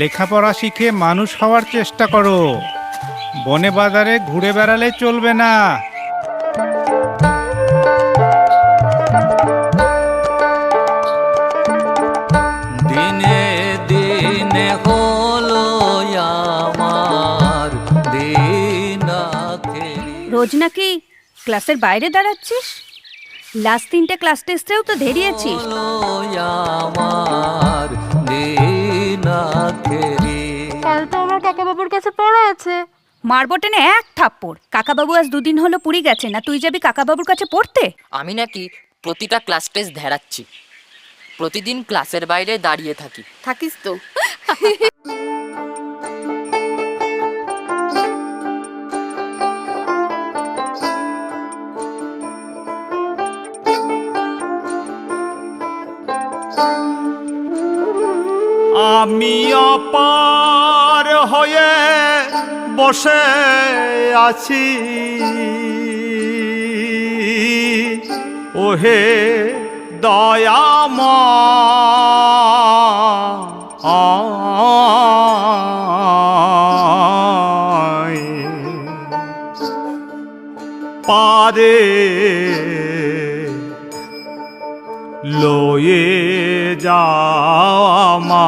লেখাপড়া শিখে মানুষ হওয়ার চেষ্টা করো। বনে বাজারে ঘুরে বেড়ালে চলবে না। দিনে দিনে হলো আমার দিন রোজ নাকি ক্লাসের বাইরে দাঁড়াচ্ছিস? লাস্ট তিনটে ক্লাস টেস্টেও তো ধেরিয়েছিস আমার কাকাবাবুর কাছে পড়া আছে। মারবো টেনে এক থাপ্পড়। কাকাবাবু আজ দুদিন হলো পুরী গেছে না তুই যাবি কাকাবাবুর কাছে পড়তে? আমি নাকি প্রতিটা ক্লাস টেস্ট ধেরাচ্ছি প্রতিদিন ক্লাসের বাইরে দাঁড়িয়ে থাকি। থাকিস তো। আমি অপার হয়ে বসে আছি। ওহে দয়ামা পারে लो ये जा मा